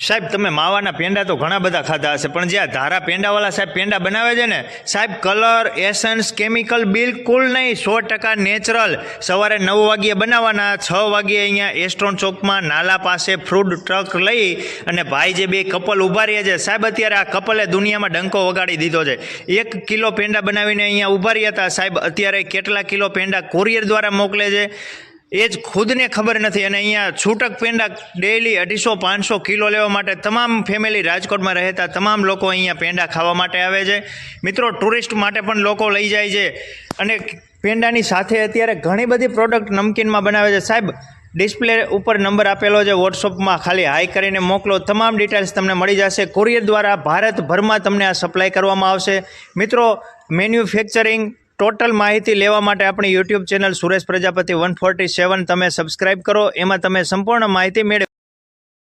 સાહેબ, તમે માવાના પેંડા તો ઘણા બધા ખાધા હશે, પણ જે આ ધારા પેંડાવાળા સાહેબ પેંડા બનાવે છે ને, સાહેબ, કલર, એસન્સ, કેમિકલ બિલકુલ નહીં. સો ટકા નેચરલ. સવારે નવ વાગ્યે બનાવવાના, છ વાગ્યે અહીંયા એસ્ટ્રોન ચોકમાં નાલા પાસે ફ્રૂટ ટ્રક લઈ અને ભાઈ જે બે કપલ ઊભા રહ્યા છે, સાહેબ, અત્યારે આ કપલે દુનિયામાં ડંકો વગાડી દીધો છે. એક કિલો પેંડા બનાવીને અહીંયા ઊભા રહ્યા હતા, સાહેબ, અત્યારે કેટલા કિલો પેંડા કોરિયર દ્વારા મોકલે છે? એ જ ખુદને ખબર નથી. અને અહીંયા છૂટક પેંડા ડેઈલી અઢીસો, પાંચસો કિલો લેવા માટે તમામ ફેમિલી રાજકોટમાં રહેતા તમામ લોકો અહીંયા પેંડા ખાવા માટે આવે છે. મિત્રો ટુરિસ્ટ માટે પણ લોકો લઈ જાય છે. અને પેંડાની સાથે અત્યારે ઘણી બધી પ્રોડક્ટ નમકીનમાં બનાવે છે. સાહેબ ડિસ્પ્લે ઉપર નંબર આપેલો છે. વોટ્સઅપમાં ખાલી હાઈ કરીને મોકલો. તમામ ડિટેલ્સ તમને મળી જશે. કુરિયર દ્વારા ભારતભરમાં તમને આ સપ્લાય કરવામાં આવશે. મિત્રો મેન્યુફેક્ચરિંગ ટોટલ માહિતી લેવા માટે આપણી YouTube channel Suresh Prajapati one forty seven તમે સબસ્ક્રાઇબ કરો. એમાં તમે સંપૂર્ણ માહિતી મેળવી